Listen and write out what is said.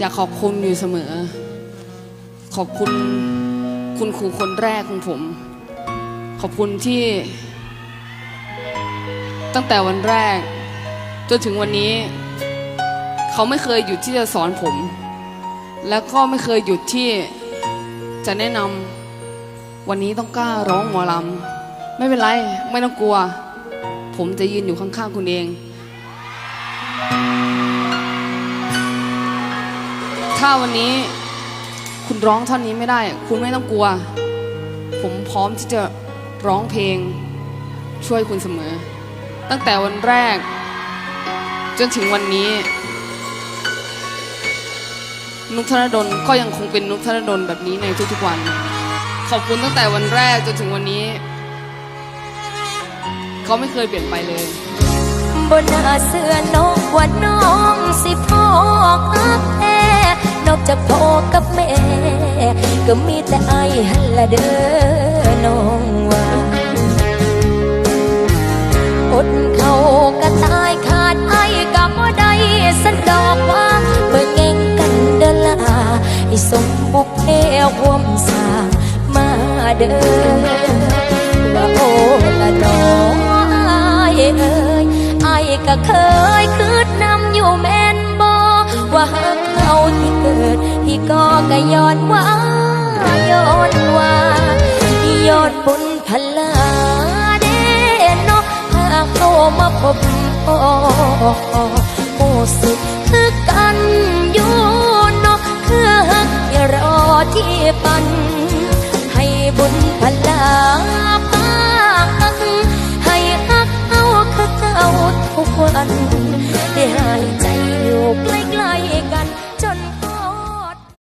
อยากขอบคุณอยู่เสมอ ขอบคุณคุณครูคนแรกของผม ขอบคุณที่ ตั้งแต่วันแรก จนถึงวันนี้ เขาไม่เคยหยุดที่จะสอนผม แล้วก็ไม่เคยหยุดที่จะแนะนำวันนี้ต้องกล้าร้องหมอลำไม่เป็นไร ไม่ต้องกลัว ผมจะยืนอยู่ข้างๆคุณเอง ถ้าวันนี้คุณร้องท่อนนี้ไม่ได้ คุณไม่ต้องกลัว ผมพร้อมที่จะร้องเพลงช่วยคุณเสมอ ตั้งแต่วันแรก จนถึงวันนี้ นุกธนดลก็ยังคงเป็นนุกธนดลแบบนี้ในทุกๆวัน ขอบคุณตั้งแต่วันแรกจนถึงวันนี้ เขาไม่เคยเปลี่ยนไปเลยบนหน้าเสื้อนกว่าน้อง จากพ่อกับแม่ ก็มีแต่ไอ้หันละเด้อน้องว่าอดเขาก็ตายขาดไอ้ก็บ่ได้สันดอกว่าเบิ่งเก่งกันเด้อล่ะให้สมบุกเพห่วมสามาเด้อว่าโอ้ละน้องไอ้เอ้ยไอ้ก็เคย ที่ก็ก็ย้อนว่าย้อนว่าย้อนบุญพลาเด้เนาะถ้าเข้ามาพบพ่อโอ้สุดคือกันอยู่เนาะคือฮักอย่ารอที่ปัน ให้บุญพลาพักให้ฮักเอาคือเก่าทุกวันได้หายใจ